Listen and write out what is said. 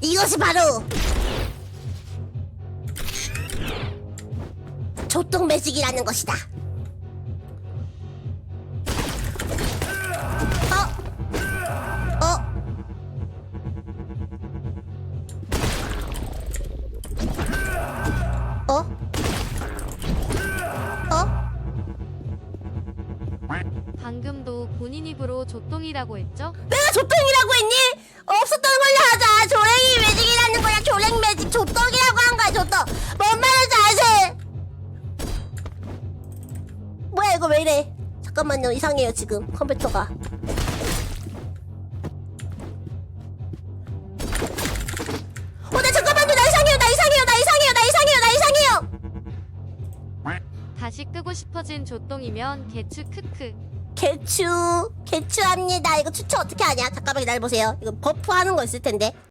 이것이 바로 조똥 매직이라는 것이다. 어? 어? 어? 어? 방금도 본인 입으로 조똥이라고 했죠? 내가 조똥이라고 했니? 이거 왜 이래? 잠깐만요. 이상해요 지금 컴퓨터가. 어, 나 잠깐만요. 나 이상해요. 나 이상해요. 나 이상해요. 나 이상해요. 나 이상해요. 다시 끄고 싶어진 조똥이면 개추 크크. 개추 개추합니다. 이거 추천 어떻게 하냐? 잠깐만 기다려보세요. 이거 버프 하는 거 있을 텐데.